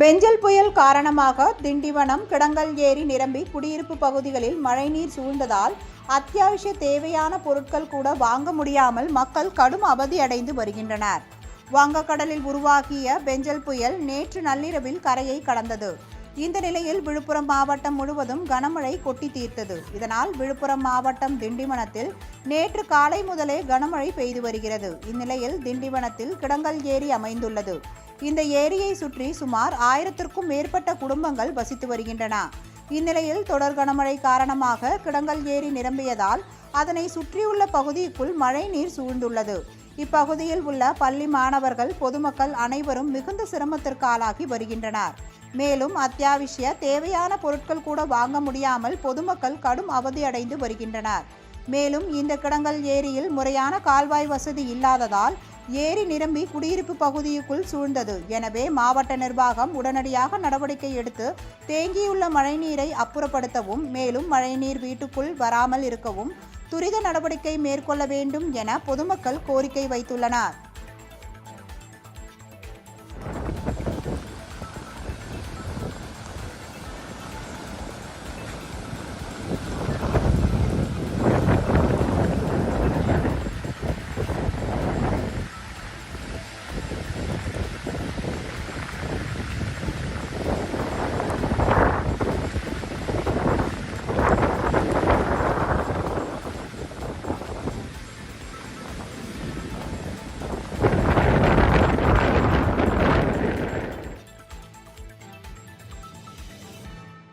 பெஞ்சல் புயல் காரணமாக திண்டிவனம் கிடங்கல் ஏரி நிரம்பி குடியிருப்பு பகுதிகளில் மழைநீர் சூழ்ந்ததால் அத்தியாவசிய தேவையான பொருட்கள் கூட வாங்க முடியாமல் மக்கள் கடும் அவதியடைந்து வருகின்றனர். வங்கக்கடலில் உருவாகிய பெஞ்சல் புயல் நேற்று நள்ளிரவில் கரையை கடந்தது. இந்த நிலையில் விழுப்புரம் மாவட்டம் முழுவதும் கனமழை கொட்டி தீர்த்தது. இதனால் விழுப்புரம் மாவட்டம் திண்டிவனத்தில் நேற்று காலை முதலே கனமழை பெய்து வருகிறது. இந்நிலையில் திண்டிவனத்தில் கிடங்கல் ஏரி அமைந்துள்ளது. இந்த ஏரியை சுற்றி சுமார் ஆயிரத்திற்கும் மேற்பட்ட குடும்பங்கள் வசித்து வருகின்றன. இந்நிலையில் தொடர் கனமழை காரணமாக கிடங்கல் ஏரி நிரம்பியதால் அதனை சுற்றியுள்ள பகுதிக்குள் மழை நீர் சூழ்ந்துள்ளது. இப்பகுதியில் உள்ள பள்ளி மாணவர்கள் பொதுமக்கள் அனைவரும் மிகுந்த சிரமத்திற்கு ஆளாகி வருகின்றனர். மேலும் அத்தியாவசிய தேவையான பொருட்கள் கூட வாங்க முடியாமல் பொதுமக்கள் கடும் அவதியடைந்து வருகின்றனர். மேலும் இந்த கிடங்கல் ஏரியில் முறையான கால்வாய் வசதி இல்லாததால் ஏரி நிரம்பி குடியிருப்பு பகுதிக்குள் சூழ்ந்தது. எனவே மாவட்ட நிர்வாகம் உடனடியாக நடவடிக்கை எடுத்து தேங்கியுள்ள மழைநீரை அப்புறப்படுத்தவும் மேலும் மழைநீர் வீட்டுக்குள் வராமல் இருக்கவும் துரித நடவடிக்கை மேற்கொள்ள வேண்டும் என பொதுமக்கள் கோரிக்கை வைத்துள்ளனர்.